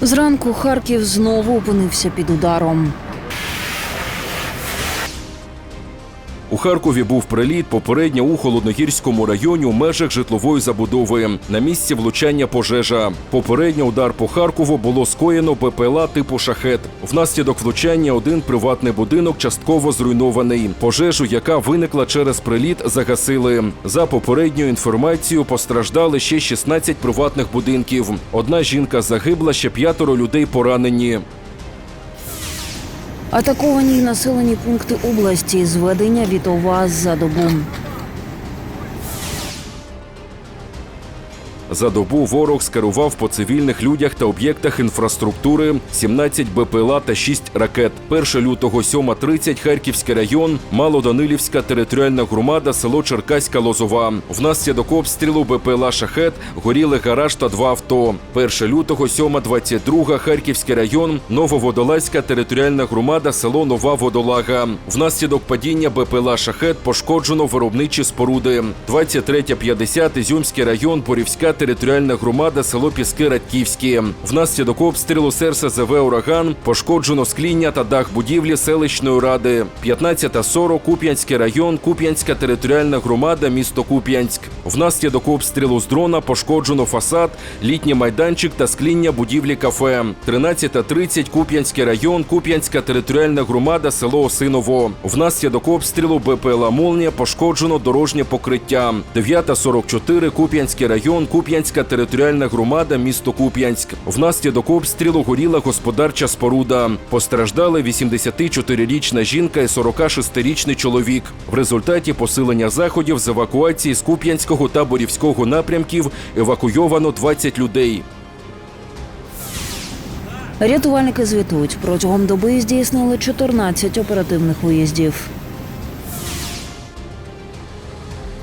Зранку Харків знову опинився під ударом. У Харкові був приліт попередньо у холодногірському районі у межах житлової забудови. На місці влучання пожежа. Попередньо удар по Харкову було скоєно БПЛА типу шахет. Внаслідок влучання один приватний будинок частково зруйнований. Пожежу, яка виникла через приліт, загасили. За попередньою інформацією, постраждали ще 16 приватних будинків. Одна жінка загибла, ще п'ятеро людей поранені. Атаковані населені пункти області зведення від за добу. За добу ворог скерував по цивільних людях та об'єктах інфраструктури 17 БПЛА та 6 ракет. 1 лютого 7.30 Харківський район, Малоданилівська територіальна громада, село Черкаська Лозова. Внаслідок обстрілу БПЛА Шахет горіли гараж та два авто. 1 лютого 7.22 Харківський район, Нововодолазька територіальна громада, село Нова Водолага. Внаслідок падіння БПЛА Шахет пошкоджено виробничі споруди. 23.50 Ізюмський район, Борівська територіальна громада, село Піски Радківські. Внаслідок обстрілу СРСЗВ «Ураган» пошкоджено скління та дах будівлі селищної ради. 15.40 Куп'янський район, Куп'янська територіальна громада, місто Куп'янськ. Внаслідок обстрілу з дрона пошкоджено фасад, літній майданчик та скління будівлі кафе. 13.30 Куп'янський район, Куп'янська територіальна громада, село Осиново. Внаслідок обстрілу БПЛА «Молнія» пошкоджено дорожнє покриття. 9.44 Куп'янський район, Куп'янська територіальна громада, місто Куп'янськ. Внаслідок обстрілу горіла господарча споруда. Постраждали 84-річна жінка і 46-річний чоловік. В результаті посилення заходів з евакуації з Куп'янського та Борівського напрямків евакуйовано 20 людей. Рятувальники звітують, протягом доби здійснили 14 оперативних виїздів.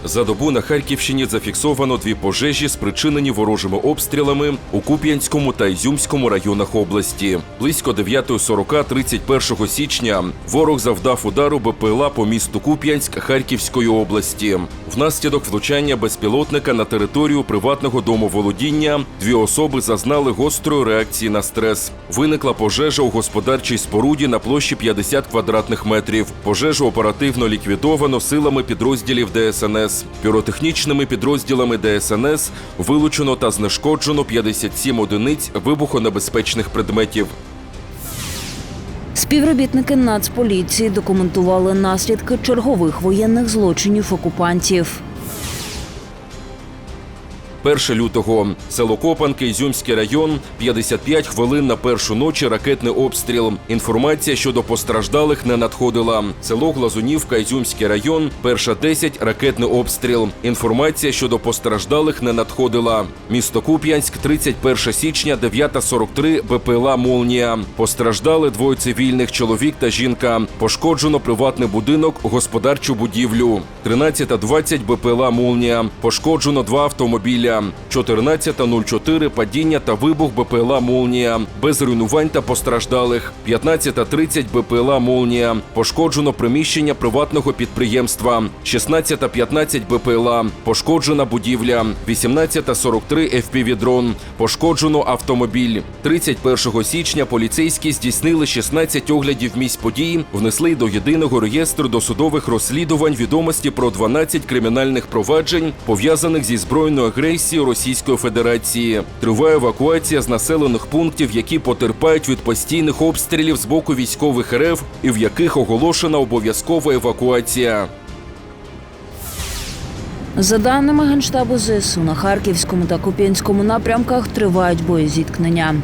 За добу на Харківщині зафіксовано дві пожежі, спричинені ворожими обстрілами у Куп'янському та Ізюмському районах області. Близько 9.40 31 січня ворог завдав удару БПЛА по місту Куп'янськ Харківської області. Внаслідок влучання безпілотника на територію приватного домоволодіння дві особи зазнали гострої реакції на стрес. Виникла пожежа у господарчій споруді на площі 50 квадратних метрів. Пожежу оперативно ліквідовано силами підрозділів ДСНС. Піротехнічними підрозділами ДСНС вилучено та знешкоджено 57 одиниць вибухонебезпечних предметів. Співробітники Нацполіції документували наслідки чергових воєнних злочинів окупантів. 1 лютого. Село Копанки, Ізюмський район, 55 хвилин на першу ночі ракетний обстріл. Інформація щодо постраждалих не надходила. Село Глазунівка, Ізюмський район, перша 10 ракетний обстріл. Інформація щодо постраждалих не надходила. Місто Куп'янськ, 31 січня, 9.43 БПЛА Молнія. Постраждали двоє цивільних чоловік та жінка. Пошкоджено приватний будинок, господарчу будівлю. 13.20 БПЛА Молнія. Пошкоджено два автомобіля. 14.04 падіння та вибух БПЛА Молнія. Без руйнувань та постраждалих. 15.30 БПЛА Молнія. Пошкоджено приміщення приватного підприємства. 16.15 БПЛА. Пошкоджена будівля. 18.43 FPV-дрон. Пошкоджено автомобіль. 31 січня поліцейські здійснили 16 оглядів місць подій, внесли до єдиного реєстру досудових розслідувань відомості про 12 кримінальних проваджень, пов'язаних зі збройною агресією Російської Федерації. Триває евакуація з населених пунктів, які потерпають від постійних обстрілів з боку військових РФ і в яких оголошена обов'язкова евакуація. За даними Генштабу ЗСУ, на Харківському та Куп'янському напрямках тривають боєзіткнення.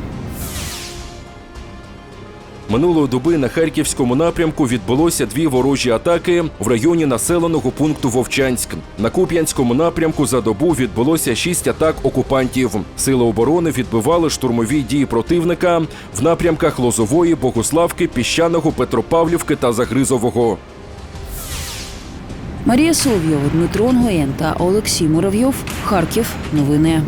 Минулої доби на харківському напрямку відбулося дві ворожі атаки в районі населеного пункту Вовчанськ. На Куп'янському напрямку за добу відбулося шість атак окупантів. Сили оборони відбивали штурмові дії противника в напрямках Лозової, Богуславки, Піщаного, Петропавлівки та Загризового. Марія Соловйова, Дмитро Онгоєн та Олексій Муравйов. Харків. Новини.